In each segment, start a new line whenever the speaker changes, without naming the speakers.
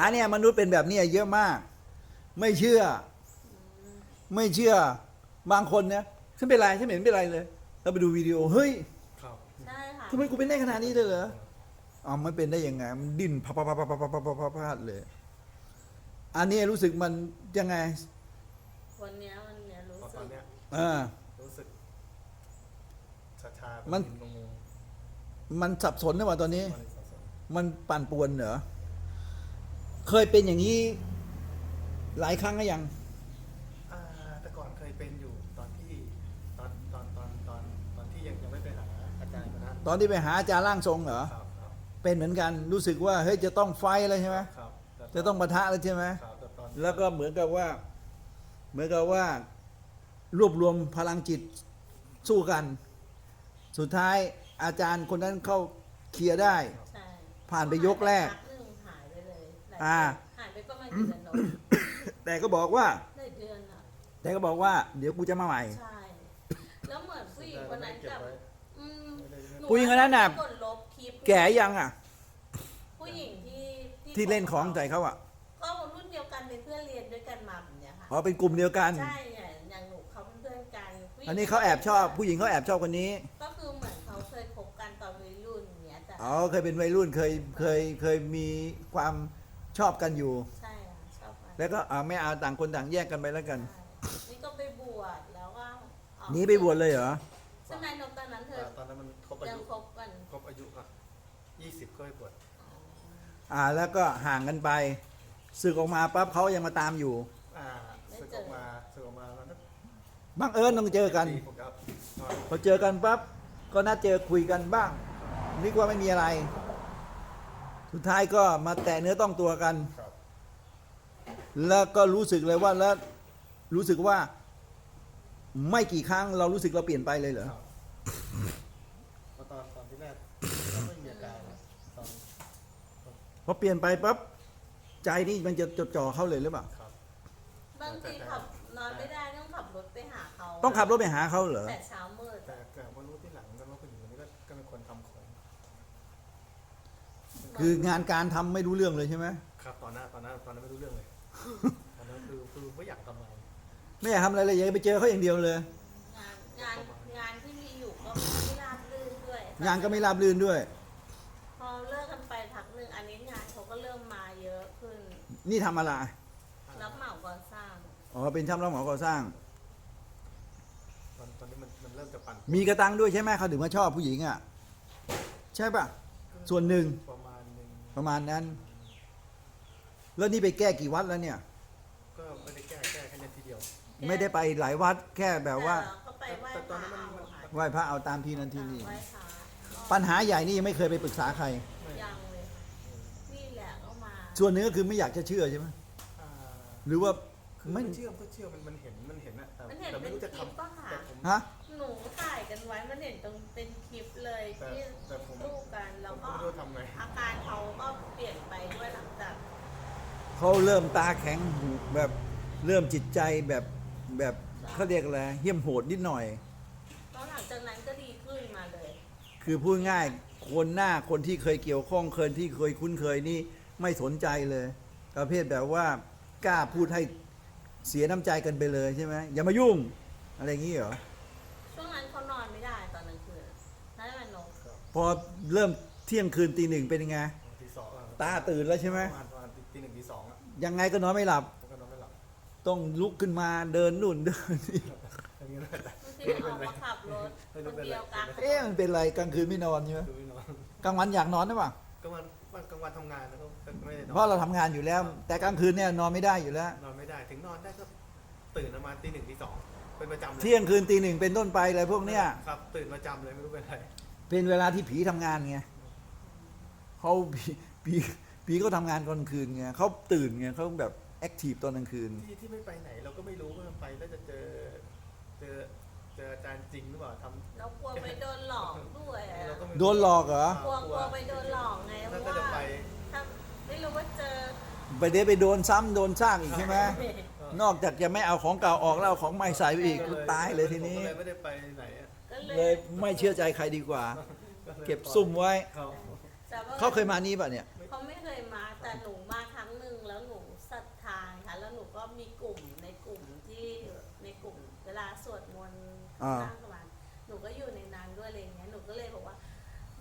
อันเนี้ยมนุษย์เป็นแบบเนี้ยเยอะมาก ไม่เชื่อ ไม่เชื่อบางคนเนี่ยฉันเป็นไรฉันไม่เห็นเป็นไรเลยแล้วไปดูวิดีโอเฮ้ย
ครับ
ใช่ค่ะ
ทำไมกูเป็นได้ขนาดนี้เลยเหรออ๋อไม่เป็นได้ยังไงมันดิ้นพับพับพับพับพับพับพับพับพับเลย อันนี้รู้สึกมันยังไง
วันเนี้ยวันเนี้ยรู้
เพราะต
สึ
อน
ก
เนี้ย
อ่า
รู้สึกชาชา
มัน
งง
มันสับสนนะว่าตอนนี้
ๆมันสับสน
มันปั่นป่วนเหรอ เคยเป็นอย่างนี้ หลายครั้งก็ยัง
อ่าแต่ก่อนเคยเป็นอยู่ตอนที่ตอนตอนตอนตอนตอนที่ยังยังไม่ไปหาอาจารย์คนนั้น
ตอนที่ไปหาอาจารย์ร่างทรงเหรอ
ครับครับ
เป็นเหมือนกัน รู้สึกว่าเฮ้ยจะต้องไฟท์แล้วใช่ไหม
ครับแต่
จะต้องปะทะแล้วใช่ไหม
ครับแต่ตอน
แล้วก็เหมือนกับว่า เหมือนกับว่า รวบรวมพลังจิตสู้กัน สุดท้ายอาจารย์คนนั้นเข้าเคลียร์ได้
ใช่
ผ่านไปยกแรก
พั
อ่า
หายไปประมาณเดือนเนอะ
แต่ก็บอกว่า
ได้เดือนอะ
แต่ก็บอกว่าเดี๋ยวกูจะมาใหม่
ใช่ แล้วเหมือนผู้หญิงคนนั้น
เก็บ
กับ
ไว้
อืม
ไม่ได้
ห
ผู้หญิงคนนั้นน่ะ
กดลบคลิป
แก่ยังอะ
ผู้หญิงที่
ที่เล่นของใส่เขาอะ
ก็รุ่นเดียวกันเป็นเพื่อนเรียนด้วยกันมาแบบเนี้ยค่ะ
อ๋อเป็นกลุ่มเดียวกัน
ใช่เนี่ยอย่างหนูเขาเป็นเพื่อนกันผู้หญิง
อันนี้เขาแอบชอบผู้หญิงเขาแอบชอบคนนี้
ก็คือเหมือนเขาเคยคบกันตอนวัยรุ่นอย่างเงี้ยแต่
อ๋อเคยเป็นวัยรุ่นเคยเคยเคยมีความ ชอบกันอยู่
ใช่ค่ะชอบกัน
แล้วก็อ่าไม่เอาต่างคนต่างแยกกันไปแล้วกัน
ใช่นี่ก็ไปบวชแล้วก็ออก
หนีไปบวชเลยเหรอ
ใช่ไหมนกตอนนั้นเธอ
แต่ตอนนั้นมันครบอา
ยัง
ยุ
คบกัน
ครบอายุอะยี่สิบก็ไปบวช
อ่าแล้วก็ห่างกันไปศึกออกมาปั๊บเขายังมาตามอยู่
อ่าสึกออกมาสึกออกมาแล้วนัก
บังเอิญต้องเจอกัน
ปีผมครับก็
พอเจอกันปั๊บก็นัดเจอคุยกันบ้างนึกว่าไม่มีอะไร สุดท้ายก็มาแตะเนื้อต้องตัวกัน
ครับ
แล้วก็รู้สึกเลยว่าแล้วรู้สึกว่า ไม่กี่ครั้งเรารู้สึกเราเปลี่ยนไปเลยเหรอ
ครับเพราะตอนตอนที่แรกก็ไม่มีอาการนะตอน
พอเปลี่ยนไปปั๊บใจนี่มันจะจดจ่อเขาเลยหรือเปล่า
ครับ
บางทีขับนอนไม่ได้ต้องขับรถไปหาเขา
ต้องขับรถไปหาเขาเหรอ
แต่เช้ามืด
แต่แต่มารู้ที่หลังกันว่าผู้หญิงคนนี้ก็ก็เป็นคนทำของ
คืองานการทำไม่รู้เรื่องเลยใช่ไหม
ครับตอนนั้นตอนนั้นตอนนั้นไม่รู้เรื่องเลย ตอนนั้นคือคือไม่อยากทำอะไร
ไม่อยากทำอะไรเลยอยากไปเจอเขาอย่างเดียวเลย
งานงานงานที่มีอยู่ก็ไม่ราบรื่นด้วย
งานก็ไม่ราบรื่นด้วย
พอเลิกกันไปพักหนึ่งอันนี้งานเขาก็เริ่มมาเยอะขึ้น
นี่ทำอะไร
รับเหมาก่อสร้าง
อ๋อเป็นช่างรับเหมาก่อสร้าง
ตอนตอนนี้มันมันเริ่มจะปั่น
มีกระตังด้วยใช่ไหมเขาถึงมาชอบผู้หญิงอะ ใช่ป่ะ ส่วนหนึ่ง
ประมาณหนึ่ง
ประมาณนั้น แล้วนี่ไปแก้กี่วัดแล้วเนี่ย
ก็ไม่ได้แก้แก้แค่เนี้ทีเดียว
ไม่ได้ไปหลายวัดแค่แบบว่า
แต่เรก็ไปไหว้พระเอาค่ะ
ไหว้พระเอาตามที่นั้นที่นี่
ไหว้พระ
ปัญหาใหญ่นี่ยังไม่เคยไปปรึกษาใคร
ยังเลยนี่แหละก็มา
ส่วนหนึ่งก็คือไม่อยากจะเชื่อใช่ไหม
อ่า
หรือว่า
คือ
ไม่
มันเชื่อมนก็เชื่อมันมันเห็นมันเห็นอะแต่
มันเห็น
แต่
เป็
ไม่
น
รู้จะ
คลิป
ทำ
ป่ะค่ะ
แต่ผม
ฮะ
หนูถ่ายกันไว้มันเห็นตรงเป็นค เขาเริ่
มตาแข็งหูแบบเริ่มจิตใจแบบแบบเขาเรียกอะไรเหี้ยมโหดนิดหน่อย
ตอนหลังจากนั้นก็ดีขึ้นมาเลย
คือพูดง่ายคนหน้าคนที่เคยเกี่ยวข้องเคยที่เคยคุ้นเคยนี่ไม่สนใจเลยประเภทแบบว่ากล้าพูดให้เสียน้ำใจกันไปเลยใช่ไหมอย่ามายุ่ง อะไรอย่างนี้เหรอ
ช่วงนั้นเขานอนไม่ได้ตอนกลางคืนนั่นแหละนก
ครับ
พอเริ่มเที่ยงคืนตีหนึ่งเป็นยังไง
ตีสองอะ
ตาตื่นแล้วใช่ไหม ยังไงก็นอนไม่หลับ
ผมก็นอนไม่หลับ
ต้องลุกขึ้นมาเดินนู่นเดินนี่
อย่างนี้นะแต่
บางทีออกมาขับรถคนเดียวกลางถนน
เอ๊ะมันเป็นไรกลางคืนไม่นอนใช่ไหม
คือไม่นอน
กลางวันอยากนอนหรือเปล่าก
ลางวันวันกลางวันทำงานแล้วก็ไม่ได้นอน
เพราะเราทำงานอยู่แล้ว แต่กลางคืนเนี่ยนอนไม่ได้อยู่แล้ว
นอนไม่ได้ถึงนอนได้ก็ตื่นประมาณตีหนึ่งตีสองเป็นประจำเลย
เที่ยงคืนตีหนึ่งเป็นต้นไปอะไรพวกเนี้ย
ครับตื่นประจำเลยไม่รู้เป็นไร
เป็นเวลาที่ผีทำงานไงเขาผีผี ผีก็ทำงานกลางคืนไงเขาตื่นไงเขาแบบแอคทีฟตอนกลางคืน
ที่ที่ไม่ไปไหนเราก็ไม่รู้ว่าไปแล้วจะเจอเจอเจออาจารย์จริงหรือเปล่าทำ
เรากลัวไปโดนหลอกด้วยอะ
เราก็ไม่
โดนหลอกเหรอ
กลัวกลัวไปโดนหลอกไงเพ
แล้ว
ราะ
ก็
ว่า
จะไป
ถ้าไม่รู้ว่าเจอ
ไปเดี๋ยวไปโดนซ้ำโดนซากอีกใช่ไหมนอกจากจะไม่เอาของเก่าออกแล้วเอาของใหม่ใส่ไปอีกกูตายเลยทีนี้
ผมก็เลยไม่ได้ไปไหนอะ
ก็
เลยไม่เชื่อใจใครดีกว่า
ก็ลย
เก็บซุ่มไว้
ครับ
แต่ว่
เขาเคยมานี่ป่ะเนี่ย
แต่หนูมาครั้งหนึ่งแล้วหนูศรัทธาค่ะแล้วหนูก็
มี
กลุ่มในกลุ่มที่ในกลุ่ม เวลาสวดมนต์อ่า นั่งสมาธิหนูก็อยู่ในนั้นด้วยอะไรเงี้ยหนูก็เลยบอกว่า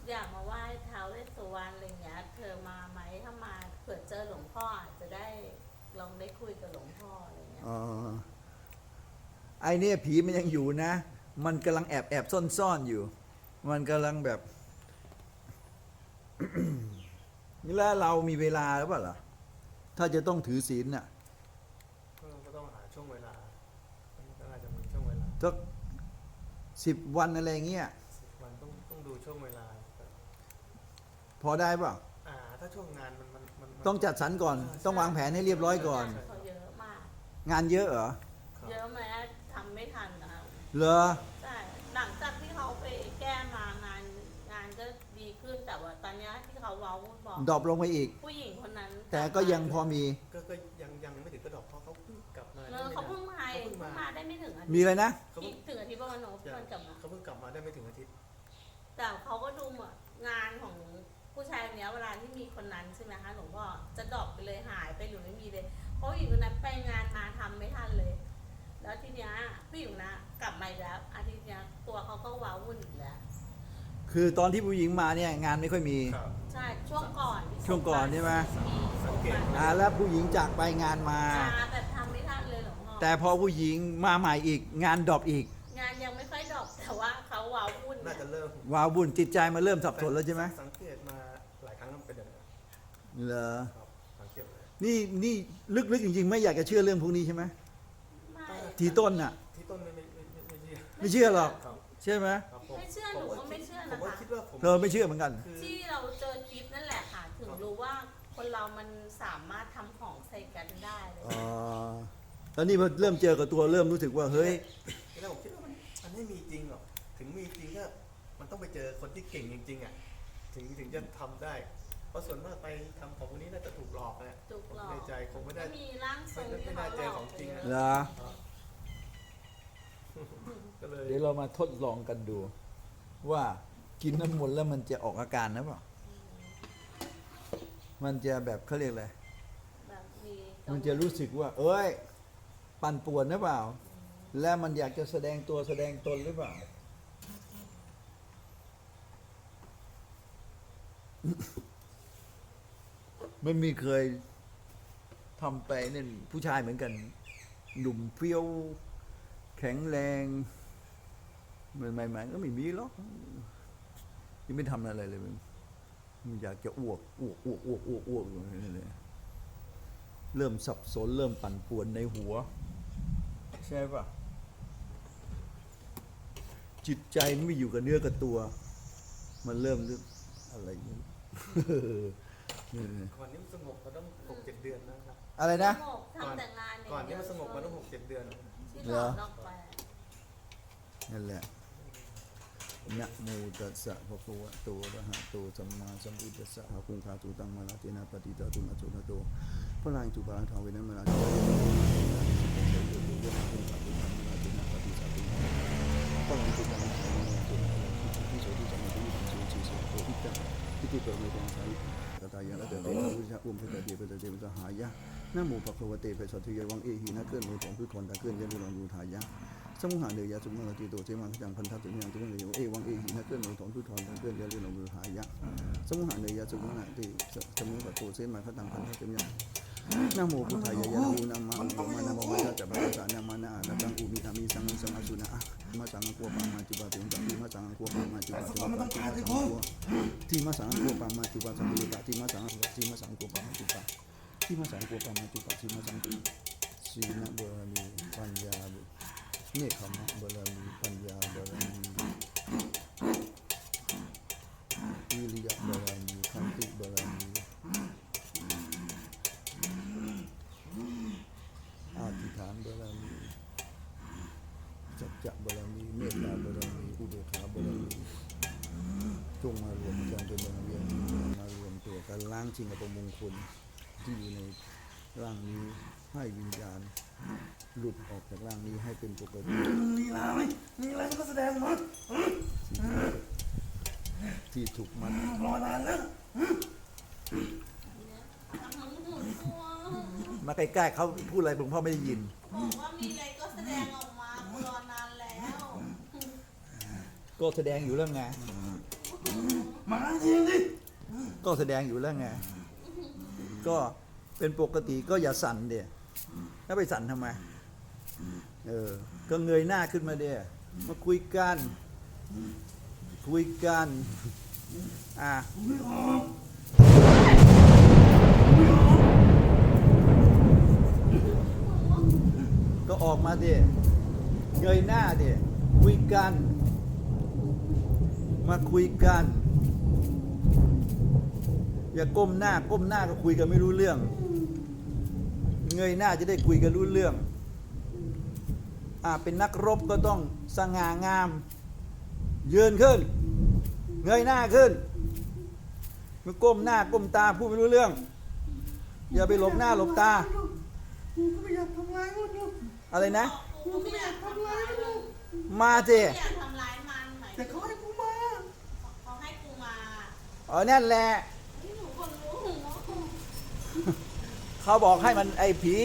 อยากมาไหว้เท้าวเวสุวรรณอะไรเงี้ยเธอมาไหมถ้ามาเผื่อเจอหลวงพ่ออาจจะได้ลองได้คุยกับหลวงพ่ออะไรเงี้ย
อ๋อไอเนี่ยผีมันยังอยู่นะ มันกำลังแอบแอบซ่อนซ่อนอยู่ มันกำลังแบบ แล้วเรามีเวลาหรือเปล่าล่ะถ้าจะต้องถือศีลน่ะ
ก็ก็ต้องหาช่วงเวลาก็อาจจะมีช่วงเวลา
สักสิบวันอะไรเงี้ย
วันต้องต้องดูช่วงเวลา
พอได้เปล่า
อ่า ถ้าช่วงงานมันมันมันมัน
ต้องจัดสรรก่อน ต้องวางแผนให้เรียบร้อยก่อน
เขาเยอะมาก
งานเยอะเหรอ
ครับ
เยอะไหมทำไม่ทันนะคะ
เหรอ
ใช่หลังจากที่เขาไปแก้มางานงานก็ดีขึ้นแต่ว่าตอน เนี้ยที่เขาเว้าวุ่นบอก
ดรอปลงไปอีก
ผู้หญิงคนนั้น
แต่ก็ยังพอมี
ก็ก็ยังยังไม่ถึงกระดอกเพราะเขาเพิ่งกลับมา
เออเขาเพิ่งมาเอง
เพิ่ง
เพิ่ง
มา
มาได้ไม่ถึงอาทิ
มี
ตย์
อะไรนะ
เขาเพิ่ง
ถึงอาทิตย์ประมาณหนูเพิ่งกลับมา
เขาเพิ่งกลับมาได้ไม่ถึงอาทิตย์
แต่เขาก็ดูเหมือนงานของผู้ชายคนเนี้ยเวลาที่มีคนนั้นใช่ไหมคะหลวงพ่อจะดรอปไปเลยหายไปหรือไม่มีเลยเพราะผู้หญิงคนนั้นไปงานมาทำไม่ทันเลย แล้วทีเนี้ยผู้หญิงนะกลับมาอีกแล้วอาทิตย์เนี้ยตัวเขาก็ว้าวุ่นอีกแล้ว
คือตอนที่ผู้หญิงมาเนี่ยงานไม่ค่อยมี
ครับ
ใช่ช่วงก่อนที่
ช่วงก่อนใช่ไหม
สังเกต
อ่าแล้วผู้หญิงจากไปงานมา
มาแบบทำไม่ทันเลยหลวงพ่อ
แต่พอผู้หญิงมาใหม่อีก งานดรอปอีก
งานยังไม่ค่อยดรอปแต่ว่าเขาว้าวุ่น
น่าจะเริ่ม
วาวบุญจิตใจมาเริ่มสับสนแล้วใช่ไหม
สังเกตมาหลายครั้งแล้วมันเป็นอย่างนั้น
เหรอ
ครับสังเกตเลย
นี่นี่ลึกๆจริงๆ ไม่อยากจะเชื่อเรื่องพวกนี้ใช่ไหม
ไม่
ทีต้นน่ะ
ที่ต้นไม่ไม่ไม่ไม่ไม่เชื่อ
ไม่เชื่อหรอก
ครับ
ใช่ไหม
ครับผ
ไม่เชื่อหนูก็ไม่เชื่อ
ผม
นะ
ว่า
คะ
คิดว่าผม
เธอไม่เชื่อเหมือนกัน
คือ
ที่เราเจอคลิปนั่นแหละค่ะ ถึงรู้ว่าคนเรามันสามารถทำของใส่กันได้เลย
อ๋อ แล้วนี่พอเริ่มเจอกับตัวเริ่มรู้สึกว่าเฮ้ย
ทีแรกผมคิดว่ามันมันไม่มีจริงหรอกถึงมีจริงก็มันต้องไปเจอคนที่เก่งจริงๆอะถึงถึงจะทำได้ เพราะส่วนมากไปทำของพวกนี้น่าจะถูกหลอกนะ
ถูกหลอก
ในใจคงไม่ได้
ก็มีร่างทรงที่เขาหลอกไปเย
เหร
อะ
อ
ก็เลย
เดี๋ยวเรามาทดลองกันดู ว่ากินน้ำมนต์แล้วมันจะออกอาการนะเปล่ามันจะแบบเขาเรียกอะไร
แบบมี
มันจะรู้สึกว่า เอ้ย ปั่นป่วนหรือเปล่า และมันอยากจะแสดงตัวแสดงตนหรือเปล่าไม่มีเคยทำไปเนี่ยผู้ชายเหมือนกัน หนุ่มเฟี้ยว แข็งแรง มันใหม่ๆก็ไม่มีหรอกยังไม่ทำอะไรเลยมึงมันอยากจะอ้วกอ้วกอ้วกอ้วกอ้วกอ้วกอยู่นั่นเลยเริ่มสับสนเริ่มปั่นป่วนในหัว ใช่ปะจิตใจมันไม่อยู่กับเนื้อกับตัว มันเริ่มเรื่องอะไรอย่างนี้นี่
ก่อนนี้มันสงบมาต้องหกเจ็ดเดือนนะครับ
อะไรนะ
สงบทำแต่งานย่าง
ก่อน
เดี
นี้
ยว
มันสงบมาต้องหกเจ็ดเดือน
ที่หลอกนอกไป
นั่นแหละ นะโมตัสสะภะคะวะโตอะระหะโตสัมมาสัมพุทธัสสะภะคุงคาตุตังมาลาเตนะปฏิตาตุนะโจนะโตพระลายตุปาทาเวนะมาลาเตนะพระลายตุตังมาลาเตนะที่โสที่จะมาที่ตอิตะที่ที่เปิดไม่ต้องใช้กตายะละเตเตนะพุทธะอุมพระเดชพระเดชพระหายะนะโมภะคะวะเตภะสัทธิยวังเอหินะเกินมือของพืชคนตะเกินยันดูลองดูทายะ สมุหาเนยยะสุมังกติโตเจมังขจังพันทัพสุมังตุมังเนยเอวังเอหินะเกินมือของทุทอนเกินยาเรื่องของมือหายะสมุหาเนยยะสุมังกติสมุขโตเจมังขจังพันทัพสุมังนโมพุทธายะยะนะโมนะมะโมมานะโมมาจะบะสานะมานะอะตังอุมิอามิสังสังอสุนะมาสังกัวปามาจุบะตุงตังมาสังกัวปามาจุบะตุงตังที่มาสังกัวปามาจุบะสังกัวที่มาสังที่มาสังกัวปามาจุบะที่มาสังกัวปามาจุบะที่มาสังสีนะบอร์มีปัญญาบุ เนคขมบารมีปัญญาบารมีวิริยะบารมีขันติบารมีอาธิฐานบารมีสัจจะบารมีเมตตาบารมีอุเบกขาบารมีจงมารวมกันเป็นบารมีมารวมตัวกันล้างสิ่งอัปมงคลที่อยู่ในร่างนี้ให้วิญญาณ หลุดออกจากร่างนี้ให้เป็นปกติ
มีลาไหมมีอะไรก็แสดงมา
ที่ถูกมัด
รอนานแล้ว
มาใกล้ๆเขาพูดอะไรหลวงพ่อไม่ได้ยิน
บอกว่ามีอะไรก็แสดงออกมารอนานแล้ว
ก็แสดงอยู่แล้วไง
มาจริงดิ
ก็แสดงอยู่แล้วไง ก็เป็นปกติก็อย่าสั่นเดียแล้วไปสั่นทำไม เออ ก็เงยหน้าขึ้นมาเดียมาคุยกัน คุยกัน อะ
ก็
ออกมาเดียเงยหน้าเดียคุยกัน มาคุยกัน อย่าก้มหน้า ก้มหน้าก็คุยกันไม่รู้เรื่อง เงยหน้าจะได้คุยกันรู้เรื่อง เป็นนักรบก็ต้องสง่างาม ยืนขึ้น เงยหน้าขึ้นมาก้มหน้าก้มตาพูดไม่รู้เรื่อง อย่าไปหลบหน้าหลบตา
กูก็ไม่อยากทำร้ายมันหรอก
อะไรนะ
กูก็ไม่อยากทำร้ายมัน
มาสิ
ไม่อยากทำร้ายมันหมาย
แต่
ถึง
เขาให้กูมา
เขาให้กูมา
เออนั่นแหละ
นี่หนูคนรู้หนูว่ากู
เขาบอกให้มันไอ้ผี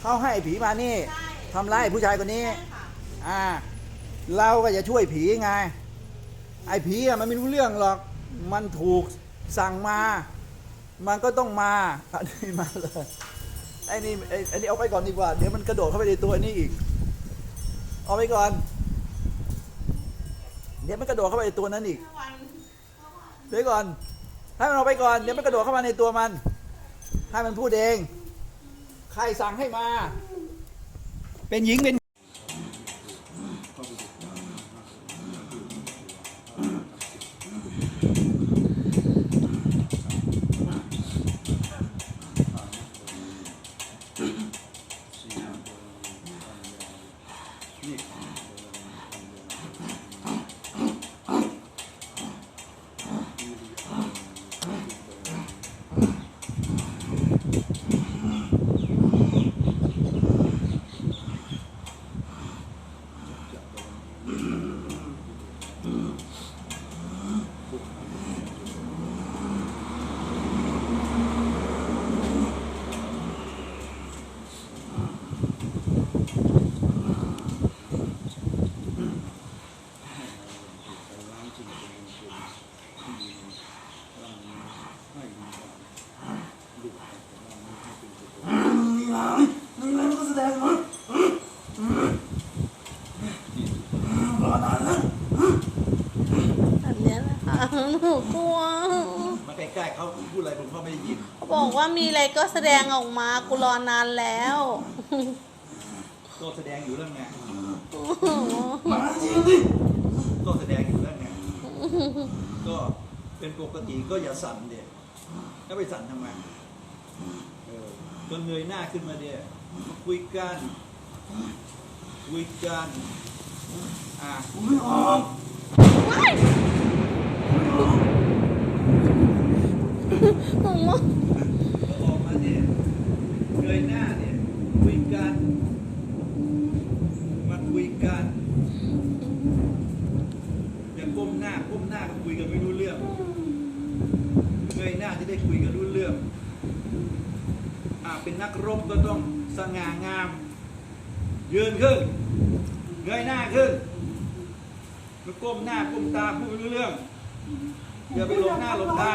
เขาให้ไอ้ผีมานี่
ใช่
ทำร้ายไอ้ผู้ชายคนนี้
ใช่ค่ะ
อ่า เราก็จะช่วยผีไง ไอ้ผีอะมันไม่รู้เรื่องหรอก มันถูกสั่งมา มันก็ต้องมา อันนี้มาเลย ไอ้นี่ไอ้ไอ้นี่เอาไปก่อนดีกว่า เดี๋ยวมันกระโดดเข้าไปในตัวนี้อีก เอาไปก่อน เดี๋ยวมันกระโดดเข้าไปในตัวนั้นอีก
เมื่อวัน
เดี๋ยวก่อน ให้มันเอาไปก่อน เดี๋ยวมันกระโดดเข้ามาในตัวมัน ให้มันพูดเอง ใครสั่งให้มา เป็นหญิงเป็น
นี่หลังนี่หลังก็แสดงมาบ้านานแล้ว
แบบนี้แหละค่ะ หนูกลัว
มาใกล้ๆเขาพูดอะไรผมก็ไม่ได้ยิน
เขาบอกว่ามีอะไรก็แสดงออกมา กูรอนานแล้ว
ก็แสดงอยู่แล้วไง
มาจริงดิ
ก็แสดงอยู่แล้วไงก็เป็นปกติก็อย่าสั่นเด็แล้วไปสั่นทำไมเออก็เงยหน้าขึ้นมาเดียมาคุยกันคุยกันอะ
กูไม่ออก
หนูว่า
ออกมาเดียเงยหน้าเดียคุยกันมาคุยกันอย่าก้มหน้าก้มหน้าก็คุยกันไม่รู้เรื่องเงยหน้าจะได้คุยกันรู้เรื่องอ่าเป็นนักรบก็ต้องสง่างาม ยืนขึ้นเงยหน้าขึ้นมาก้มหน้าก้มตาพูดไม่รู้เรื่อง อย่าไปหลบหน้าหลบตา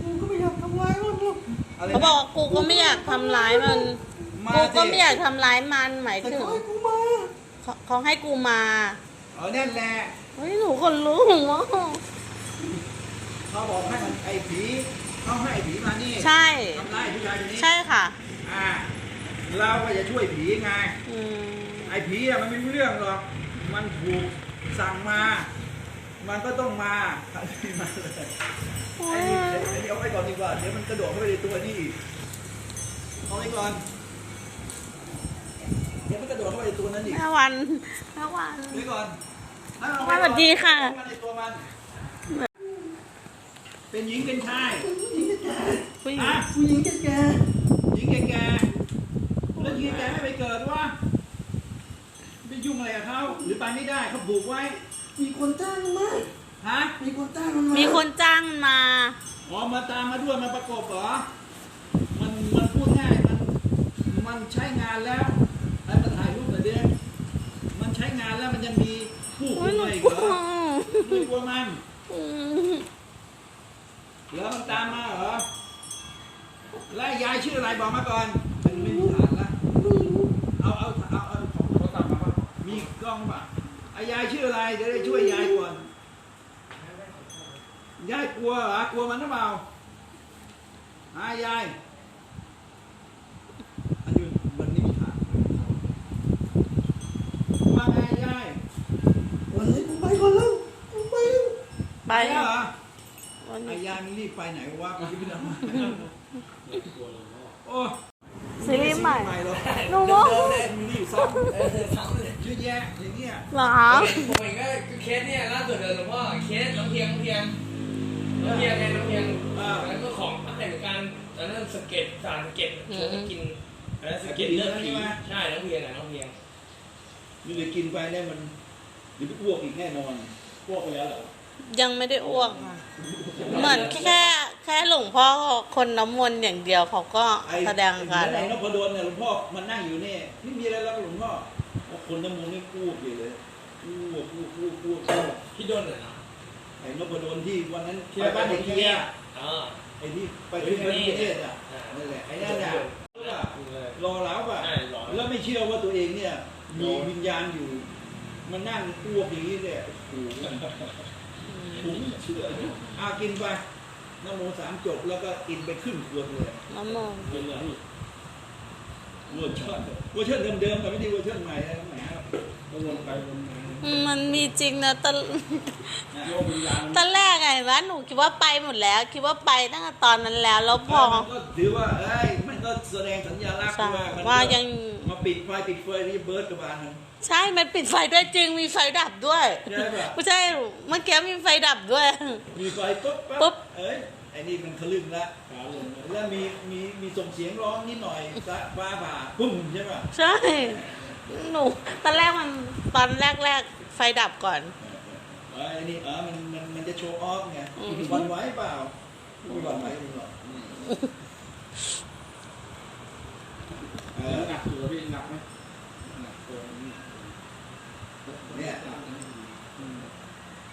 กูก็ไม่อยากทำร้ายมันหรอก
อะไร
เขาบอกว่ากูก็ไม่อยากทำร้ายมัน
มา
กูก็
สิ
ไม่อยากทำร้ายมันหมาย
แต่
ถึง
เขาให้กูมา
เขาเขาให้กูมา
เออนั่นแหละ
เฮ้ยหนูคนรู้หนูว่า
เขาบอกให้มันไอ้ผีเขาให้ไอ้ผีมานี่
ใช่
ทำร้ายผู้ชายคนนี้
ใช่ค่ะ
อ่าเราก็จะช่วยผีไง
อืม
ไอ้ผีอะมันไม่รู้เรื่องหรอก มันถูกสั่งมา มันก็ต้องมาอันนี้มาเลยไอ้นี่ไอ้นี่เอาไปก่อนดีกว่า เดี๋ยวมันกระโดดเข้าไปในตัวนี่อีกเอาไปก่อน เดี๋ยวมันกระโดดเข้าไปในตัวนั้นอีก
แม่วันแม่วัน
เดี๋ยวก่อนให้มันเอา
สวัสดีค่ะ
เข้ามาในตัวมันเป็นหญิงเป็นชาย
ผู้หญิง
อะ
ผู้หญิงแก่
หญิงแก่ๆแล้วหญิงแก่ๆไม่ไปเกิดวะไปยุ่งอะไรกับเขาหรือไปไม่ได้เขาผูกไว้
ๆ มีคนจ้างมันมา
ฮะ
มีคนจ้างมันมา
มีคนจ้างมา
อ๋อ มาตามมาด้วยมาประกบเหรอ มันมันพูดง่าย มันมันใช้งานแล้วให้มาถ่ายรูปหน่อยดิมันใช้งานแล้วมันยังมีผู้คุ
โอ้ย
ม
หนู
มาอีก
กลั
เหร
ว
อไม่กลัวมัน
อืม
แล้วมันตามมาเหรอ แล้วยายชื่ออะไรบอกมาก่อนมันไม่มีฐานละเอาเอาเอาเอาของ
เขาตัดมาป่ะ
มีกล้องป่ะ ไอ้ยายชื่ออะไรจะได้ช่วยยายก่อน ยายกลัวเหรอกลัวมันหรือเปล่าอายาย อันนี้มันไม่มีฐานว่าไงยาย
วันนี้ผมไปก่อนแล้วผมไปแล้ว
ไป
แล้วเหรอ
วัน
ไอ้
นี้
ยายมันรีบไปไหนวะมันจะไปทำไมโอ้
ซีรีส์ใหม่
ใหม่หรอ
หนูว่า
มันรีบซ้ำ
เออทำเลย
เยอะ แยะอย่างเงี้ย
หรอ
ผมเองก็เคสเนี่ยล่าสุดเลยหลวงพ่อเคสน้องเพียงน้องเพียงน้องเพียงไงน้องเพียง
อ่า
แล้วก็ของพักแต่งกันตอนนั้นสะเก็ดสารสะเก็ดชวนให้กินแล้วสะเก็ดเลือดผีใช่น้องเพียงอะน้องเพียง
นี่เลยกินไปเนี่ยมันเดี๋ยวไปอ้วกอีกแน่นอน
พวกไปแล้วเหรอ
ยังไม่ได้อ้วกค่ะเหมือนแค่แค่หลวงพ่อคนน้ำมนต์อย่างเดียวเขาก็
ไอ้
แสดงอาการ
ไอ้
แล้ว
นพดลเนี่ยหลวงพ่อมันนั่งอยู่นี่ไม่มีอะไรแล้วหลวงพ่อโอ้ คนน้ำมูลนี่อ้วกอยู่เลยอ้วกอ้วกอ้วกอ้วกอ้วก
พี่โดนเหรอเนาะ
ไอ้นพดลที่วันนั้น
ที่
ไปบ้านไอ้
ไป
เกียร์
อ๋อ
ไอ้ที่ไปที่ประเทศอะ
อ่า
นั่นแหละไอ้นั่นน่ะรอแล้วป่ะ
ใช่รอ
แล้วไม่เชื่อว่าตัวเองเนี่ยมีวิญญาณอยู่ มันนั่งอ้วกอย่างนี้เนี่ยโอ้โหผมเชื่ออากินไปน้ำโมสามจบแล้วก็กินไปครึ่งขวดเลย
น้ำมนต์
เป็นไร เวอร์ชันเวอร์ชันเดิมๆแต่ไม่ได้เวอร์ชันใหม่นะแหมก็วนไปวนมา
มันมีจริงนะตอน
โยมวิญญาณ
ตอนแรกไงวะหนูคิดว่าไปหมดแล้ว คิดว่าไปตั้งแต่ตอนนั้นแล้วแล้วพอ
มันก็ถือว่าเอ้ยมันก็แสดงสัญลักษณ์
ใช่
ว่ามันก็
ว่ายัง
มาปิดไฟปิดไฟที่เบิร์ดกระบาลนึง
ใช่ มันปิดไฟด้วยจริง มีไฟดับด้วย
ใช่ปะ
ไม่ใช่ เมื่อกี้มีไฟดับด้วย
มีไฟปุ๊บ
ปุ๊บ
เอ้ยไอ้นี่มันทะลึ่งละแล้วมีมีมีส่งเสียงร้องนิดหน่อยฟ้าฟ้าผ่าปุ้มใช่ป่ะ
ใช่หนูตอนแรกมันตอนแรกแรกๆไฟดับก่อน
เออไอ้นี่เออมันมันมันจะโชว์ออฟไง
อืม
หวันไหวเปล่าไม่หวันไหวไม่หรอกเออ
หนักอยู่พี่หนักไหมหนักตัวนี้
เนี่ย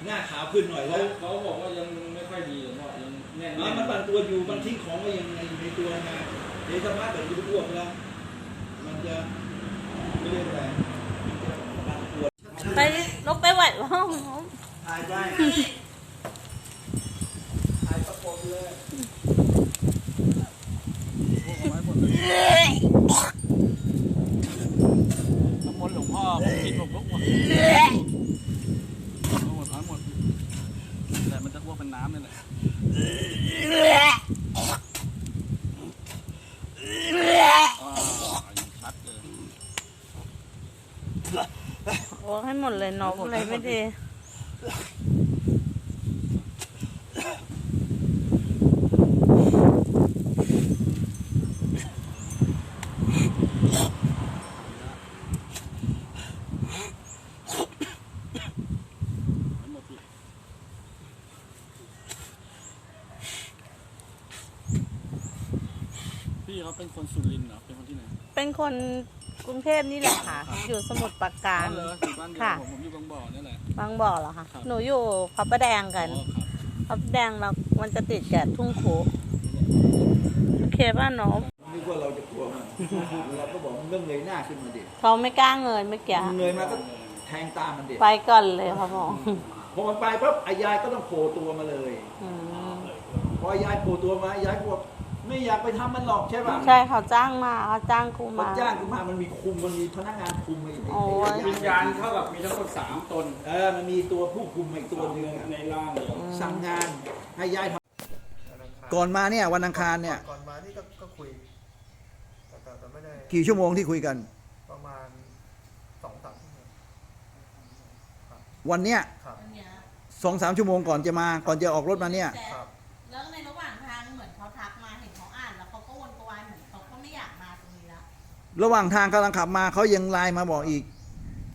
หน้าขาวขึ้นหน่อย
เขา
แล้ว
เขาบอกว่ายังไม่ค่อยดีหรอกว่ายัง แน่น
อ๋อมันปั่นตัวอยู่มันทิ้งของไว้ยังไงอยู่ในตัวไงเดี๋ยวสภาพแบบนี้อ้วกแล้วมันจะไม่เรียกอะไรมันจะปั่นตัว
ไปลบไปไหวห้อง
ถ่ายไปถ่ายประกบเลย
น้ำมนต์หลวงพ่อผมกินผมก็อ้วกอ้วกทั้งหมดแต่มันจะอ้วกเป็นน้ำนี่แหละอ่าชัดเลย
โอ้ให้หมดเลยน กอะไรไม่ดี
ทั้งหมดเลยพี่เขาเป็นคนสุรินทร์เหรอเป็นคนที่ไหน
เป็นคน กรุงเทพนี่แหละค่ะ อยู่สมุทรปราการ
อ๋อเลยอยู่บ้านเดียว
ค่ะ
ผมผมอยู่บางบ่อนี่แหละ
บางบ่อเหรอคะ
ครับ
หนูอยู่พระประแดงกัน
อ๋อครับ
พระประแดงเรา มันจะติดกับทุ่งโขโอเคป่ะน้อง
นึกว่าเราจะกลัวมันเราก็บอกมันเรื่องเงยหน้าขึ้นมาดิ
เขาไม่กล้าเงินเมื่อกี้
มันเงยมาก็แทงตามันดิ
ไปก่อนเลยครับผม
พอมันไปปั๊บไอ้ยายก็ต้องโผล่ตัวมาเลย
อืม
พอไอ้ยายโผล่ตัวมาไอ้ยายก็บอก ไม่อยากไปทำมันหรอกใช่ป่ะ
ใช่เขาจ้างมาเขาจ้างกู
เขา
มา
จ้างกูมามันมีคุมมันมีพนักงานคุมไอ้
โอ้ย
ไอ้
วิญญาณเท่ากับมีทั้งหมดสามตน
เออมันมีตัวผู้คุมอีกตัวหนึงอะ
ในร่างเดียว
สั่งงานให้ยายท
วันอังคารำ
ก่อนมาเนี่ยวันอังคารเนี่ย
ก่อนมานี่ก็ก็คุยแต่แต่แต่ไม่ได้
กี่ชั่วโมงที่คุยกัน
ประมาณสองสามชั่วโมง
วันเนี้ย
ครับ
อันเนี้ย
สองสามชั่วโมงก่อนจะมาก่อนจะออกรถมาเนี่ย
แต่
ครับ
ระหว่างทางกำ
ลังขับมาเขายังไลน์มาบอกอีก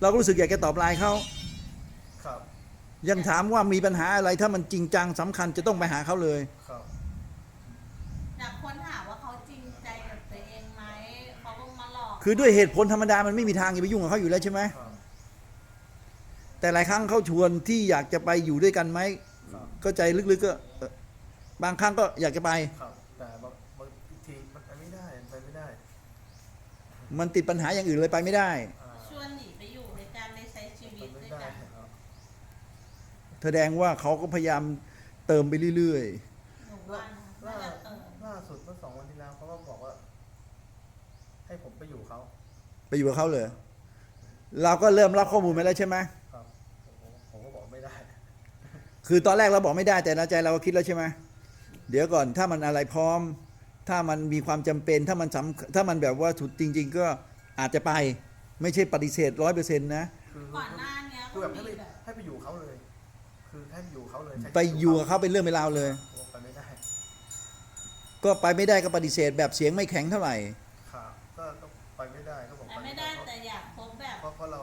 เราก็รู้สึกอยากจะตอบไลน์เขา
ครับ
ยังถามว่ามีปัญหาอะไรถ้ามันจริงจังสำคัญจะต้องไปหาเขาเลย
ครับ
แต่คนถามว่าเขาจริงใจกับตัวเองไหมเขาก็มาหลอก
คือด้วยเหตุผลธรรมดามันไม่มีทางจะไปยุ่งกับเขาอยู่แล้วใช่ไหม
ครับ
แต่หลายครั้งเขาชวนที่อยากจะไปอยู่ด้วยกันไหม
ครับ
ก็ใจลึกๆก็เอ่อบางครั้งก็อยากจะไป
ครับแต่บางบางทีมันไปไม่ได้ไปไม่ได้
มันติดปัญหาอย่างอื่นเลยไปไม่ได้
อ่า
ชวนหนีไปอยู่ในการในใช้ชี
ไป
วิต
ไม่
ด้วย
ได้
กัน
ครับ
แสดงว่าเขาก็พยายามเติมไปเรื่อย
หนูว่านะน่า
ล่า
จะเติม
ล่าสุดเมื่อสองวันที่แล้วเขาก็บอกว่า ให้ผมไปอยู่เขา
ๆ ไปอยู่กับเขาเลย เราก็เริ่มรับข้อมูลมาแล้วใช่ไหม
ครับผมก็ผมก็บอกไม่ได้
คือตอนแรกเราบอกไม่ได้แต่ในใจเราก็คิดแล้วใช่ไหมเดี๋ยวก่อนถ้ามันอะไรพร้อม ถ้ามันมีความจำเป็นถ้ามันสำถ้ามันแบบว่าถูกจริง ๆ ก็อาจจะไปไม่ใช่ปฏิเสธร้อยเปอร์เซ็นต์นะ
คือ
ก่อนหน้าเนี้ย
คือ
ก็
แบบให้
มี
ไป
แบบ
ให้ไปอยู่เขาเลย คือให้ไปอยู่เขาเลยใช้ชีวิต
ไปอยู่กับเขาเป็นเรื่องเป็นราวเลย
ผมไปไม่ได้
ก็ไปไม่ได้ก็ปฏิเสธแบบเสียงไม่แข็งเท่าไหร่
ครับก็ก็ไปไม่ได้ก็บอก
แต่
ไป
ไม่ได้แต่อยากพบแบบ
เพราะเพราะเรา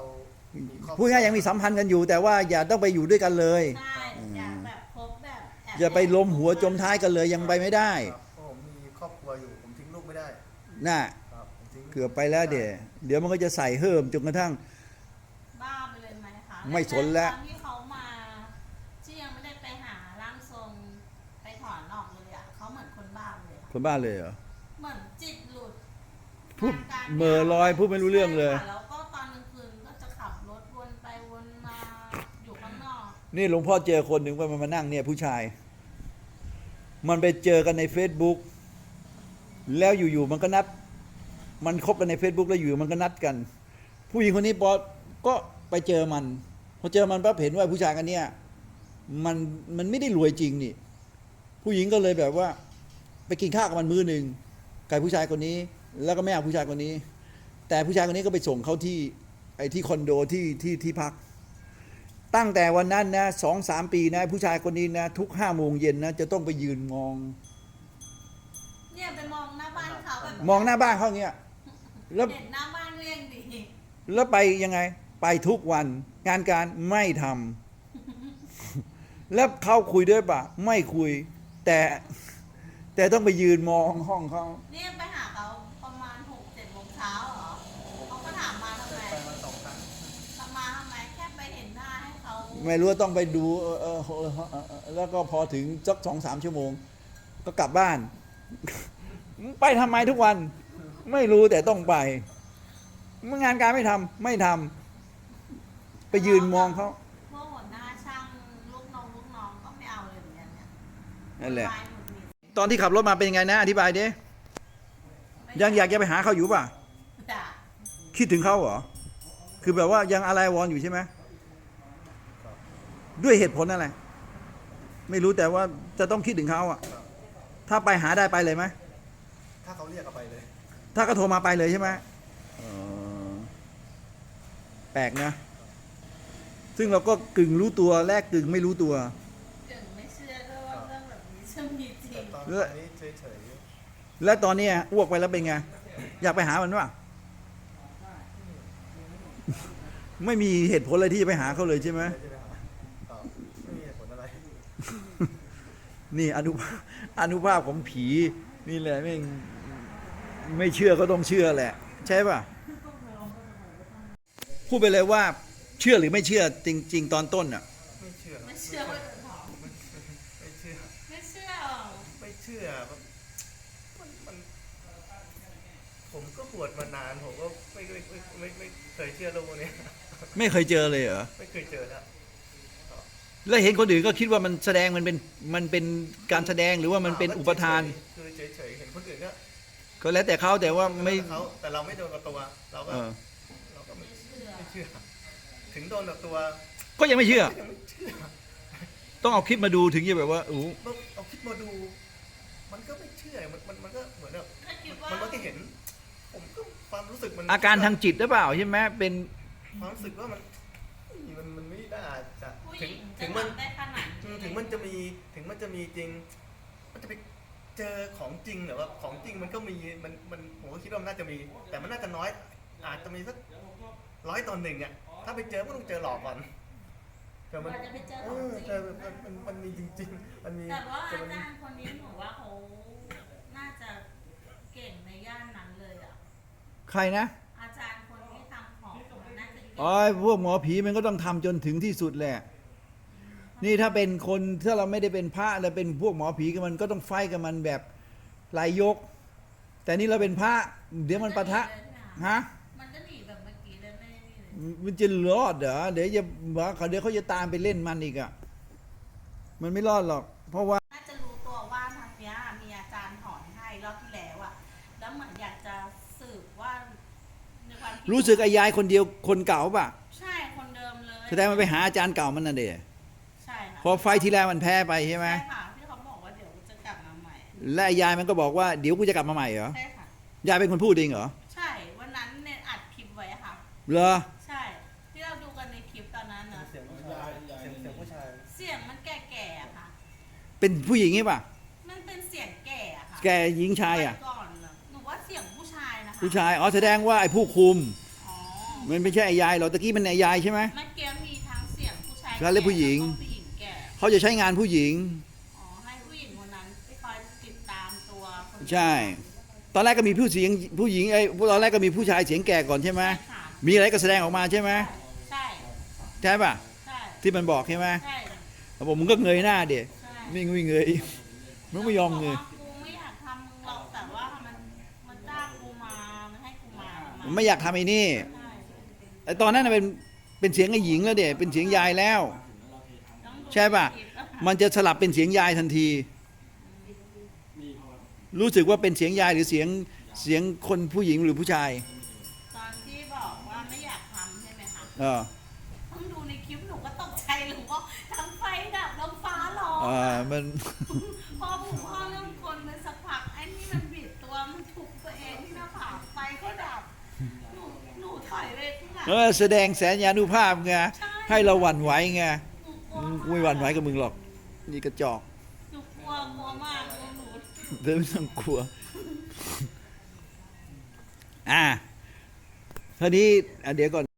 มีครอบครัว
พูดง่ายๆยังมีสัมพันธ์กันอยู่ แต่ว่าอย่าต้องไปอยู่ด้วยกันเลย
ใช่อยากแบบพบแบบแบ
อย่าไปล้มหัวจมท้ายกันเลยยังไปไม่ได้
ครับเพราะผมมีครอบครัวอยู่ ผมทิ้งลูกไม่ได้
น่ะ
ครับผมทิ้ง
เกือบไปแล้วเดี๋ยวเดี๋ยวมันก็จะใส่เพิ่มจนกระทั่ง
บ้าไปเลยไหมคะ
ไม่สนแล้ว
ตอนที่เขามาที่ยังไม่ได้ไปหาร่างทรงไปถอนออกเลยอะเขาเหมือนคนบ้าเลยอะ
คนบ้าเลยเหรอ
เหมือนจิตหลุด
พูด
อาการ
เหม่อลอยพูดไม่รู้เรื่องเลย
ใช่ค่ะแล้วก็ตอนกลางคืนก็จะขับรถวนไปวนมาอยู่ข้างนอก
นี่หลวงพ่อเจอคนหนึ่งว่ามันมานั่งเนี่ยผู้ชาย มันไปเจอกันใน Facebook แล้วอยู่ๆมันก็นัด มันคบกันใน Facebook แล้วอยู่มันก็นัดกัน ผู้หญิงคนนี้พอก็ไปเจอมันพอเจอมันปั๊บเห็นว่าผู้ชายกันเนี่ยมันมันไม่ได้รวยจริงนี่ ผู้หญิงก็เลยแบบว่า ไปกินข้าวกับมันมื้อหนึ่งกับผู้ชายคนนี้ แล้วก็ไม่เอาผู้ชายคนนี้ แต่ผู้ชายคนนี้ก็ไปส่งเขาที่ไอ้ที่คอนโดที่ที่ที่พัก ตั้งแต่วันนั้นนะสองสามปีนะ ผู้ชายคนนี้นะ ทุกห้าโมงเย็นนะ จะต้องไปยืนมอง
เนี่ยไปมอง เขาแบบ
มองหน้าบ้านเขาอย่างเงี้ยแล้ว
เห็นหน้าบ้านเรียงดี
แล้วไปยังไง ไปทุกวัน งานการไม่ทำแล้วเขาคุยด้วยปะไม่คุย แต่ แต่ต้องไปยืนมองห้องเขา
เนี่ยไปหาเขาประมาณหกเจ็ดโมงเช้าเหรอเขาก็ถามมาทำไม
ไปมาสองครั้ง
ทำมาทำไมแค่ไปเห็นหน้าให้เขา
ไม่รู้ว่าต้องไปดูเออเออเออเออเออแล้วก็พอถึงสักสองสามชั่วโมง ก็กลับบ้าน ไปทำไมทุกวัน ไม่รู้แต่ต้องไปงานการไม่ทำไม่ทำไปยืนมองเขา
พวกหัวหน้าช่างลูกน้องลูกน้องก็ไม่เอาเลยเหมือนกันเนี่ย
นั่นแหละ
วายหงุดหงิด
ตอนที่ขับรถมาเป็นยังไงนะ อธิบายดิ
ไม่
ยังอยากจะไปหาเขาอยู่ป่ะ
ด่า
คิดถึงเขาเหรอ คือแบบว่ายังอะไรวอนอยู่ใช่ไหมด้วยเหตุผลอะไร ไม่รู้แต่ว่าจะต้องคิดถึงเขาอะถ้าไปหาได้ไปเลยไหม
ถ้าเขาเรียกก็ไปเลย
ถ้าก็โทรมาไปเลยใช่ไหมเออแปลกนะ ซึ่งเราก็กึ่งรู้ตัวแลกกึ่งไม่รู้ตัว
เก่งไม่เชื่อด้วยว่าเรื่องแบบนี้จะมีจริ
แต่
ง
ตอน
เออ
ตอนนี้เฉย
และตอนเนี้ยอ้วกไปแล้วเป็นไง อยากไปหามันวะไม่มีเหตุผลอะไรที่จะไปหาเขาเลยใช่ไหม
ๆใช่ไหมครับครับไม่มีเหตุผลอะไร
นี่อนุภาพอนุภาพของผี นี่แหละไม่ง ไม่เชื่อก็ต้องเชื่อแหละ ใช่ป่ะ พูดไปเลยว่า เชื่อหรือไม่เชื่อจริง ๆ ตอนต้นอะ
ไม่เชื่อ
ไม่เชื่อว่าจะถอน
ไม่เชื่อ
ไม่เชื่อหรอก
ไม่เชื่อมันมันมันผมก็บวชมานานผมก็ไม่ไม่ไม่ไม่ไม่เคยเชื่อเรื่องพวกเนี้ย
ไม่เคยเจอเลยเหรอ
ไม่เคยเจอแล้ว
แล้วเห็นคนอื่นก็คิดว่ามันแสดงมันเป็นมันเป็นการแสดงหรือว่ามันเป็นอุปทาน
คือเฉยๆเห็นคนอื่นก็
ก็แล้วแต่เขาแต่ว่าไม่
แล้วแต่เขาแต่เราไม่โดนกับตัว เราก็
เออ
เราก็ไม่
ไม่เชื่อ
ไม่เชื่อ ถึงโดนกับตัว
ก็ยังไม่เชื่อ
ก็ยังไม่เชื่อ
ต้องเอาคลิปมาดูถึงจะแบบว่าโอ้โห
เราเอาคิดมาดู มันก็ไม่เชื่อมันมันมันก็เหมือนแบบ
ก็คิดว่า
มันก็เห็น ผมก็ความรู้สึกมัน
อาการทางจิตหรือเปล่าใช่ไหมเป็น
ความรู้สึกว่ามันมันมันไม่น่าจะ
ผู้ห
ถึ
ญิ
ง
ง
ถึ
จะ
งมัน
ทำได้ขนาด
อืม
นี้
ถึงมันจะมีถึงมันจะมีจริง มันจะไป เจอของจริงเหรือว่าของจริงมันก็มีมันมันผมก็คิดว่ามันน่าจะมี แต่มันน่าจะน้อย อาจจะมีสักร้อยตอนหนึ่งอะถ้าไปเจอก็ต้องเจอหลอกก่อนแต่มัน
อาจจะไปเจอ
เอ
ของ
อ
จริง
เจอมันมันมันมีจริง ๆ มันมี
แต่ว่า
แต่
อา
มัน
จารย์คนนี้หนูว่าเขาน่าจะเก่งในย่านนั้นเลยอะ
ใครนะ
อาจารย์คนที่ทำของน่าจะเอ๋
อพวกหมอผีมันก็ต้องทำจนถึงที่สุดแหละ นี่ถ้าเป็นคนถ้าเราไม่ได้เป็นพระเราเป็นพวกหมอผีกันมันก็ต้องไฟกับมันแบบลายยก แต่นี่เราเป็นพระ เดี๋ยวมันปะทะฮะ
มันก็หนีแบบเมื่อกี้เลยไม่ได้นี่เลย
มันจะรอดเหรอเดี๋ยวจะว่าเขาเดี๋ยวเขาจะตามไปเล่นมันอีกอะมันไม่รอดหรอก เพราะว่า
น่าจะรู้ตัวว่าทางเนี้ยมีอาจารย์ถอนให้รอบที่แล้วอะแล้วเหมือนอยากจะสืบว่าในความคิด
รู้สึกไอ้ยายคนเดียวคนเก่าป่ะ
ใช่คนเดิมเลย
แสดงมันไปหาอาจารย์เก่ามันน่ะเด
ใช่ค่ะ
พอไฟที่แล้วมันแพ้ไปใช่ไหม
ใช่ค่ะที่เขาบอกว่าเดี๋ยวจะกลับมาใหม่
และไอ้ยายมันก็บอกว่าเดี๋ยวกูจะกลับมาใหม่เหรอ
ใช่ค่ะ
ยายเป็นคนพูดเองเหรอ
ใช่วันนั้นเนี่ยอัดคลิปไว้อะค่ะ
เหรอ
ใช่ ที่เราดูกันในคลิปตอนนั้นเนอะ
เสียงผู้ชายเสียงเสียงผู้ชาย
เสียงมันแก่ๆอะค่ะ
เป็นผู้หญิงใช่ป่ะ
มันเป็นเสียงแก่อะค่ะ
แกหญิงชายอะ
ไปก่อนน่ะหนูว่าเสียงผู้ชายนะคะ
ผู้ชายอ๋อแสดงว่าไอ้ผู้คุม
อ๋อ
มันไม่ใช่ไอ้ยายหรอกตะกี้มันไอ้ยายใช่ไหม
เมื่อกี้มีทั้งเสียงผู้ชาย
แล้วผู้หญิง
แล้วก็ผู้หญิง แก่
เขาจะใช้งานผู้หญิง
อ๋อให้ผู้หญิงคนนั้นคอยติดตามตัวคน
ใช่ ตอนแรกก็มีผู้เสียงผู้หญิงไอ้ตอนแรกก็มีผู้ชายเสียงแก่ก่อนใช่ไหม
ใช่ค่ะ
มีอะไรก็แสดงออกมาใช่ไหม
ใช่
ใช่ป่ะ
ใช่
ที่มันบอกใช่ไหม
ใช่
แล้วบอกมึงก็เงยหน้าเด็
ใช่
ไม่ไม่เงยมึงไม่ยอมเงย
บกว่ากูไม่อยากทำมึงหรอกแต่ว่ามันมันจ้างกูมามันให้กูมา
มันไม่อยากทำไอ้นี่
ใช่
ไอ้ตอนนั้นน่ะเป็นเป็นเสียงไอ้หญิงแล้วเด็เป็นเสียงยายแล้ว
ต้องดู
ใช่ป่ะ
คลิแล้วค่ะ
มันจะสลับเป็นเสียงยายทันที รู้สึกว่าเป็นเสียงยายหรือเสียงเสียงคนผู้หญิงหรือผู้ชาย
ตอนที่บอกว่าไม่อยากทำใช่ไหมคะ
เออ
ต้องดูในคลิปหนูก็ตกใจหรือว่าทั้งไฟดับแล้วฟ้าร้อง
เออมัน
พอผมพ่อเริ่มคนไปสักพักไอ้นี่มันบิดตัวมันถูกตัวเองที่หน้าผากไฟก็ดับหนูหนูถอยไปข้างหลัง
เออแสดงแสนยานุภาพไง
ใช่
ให้เราหวั่นไหวไง
หนู กลัว
กูไม่หวั่นไหวกับมึงหรอก นี่กระจอก
หนูกลัวกลัวมากกลัวหนู
เธอไม่ต้องกลัว อ่าทีนี้อะเดี๋ยวก่อน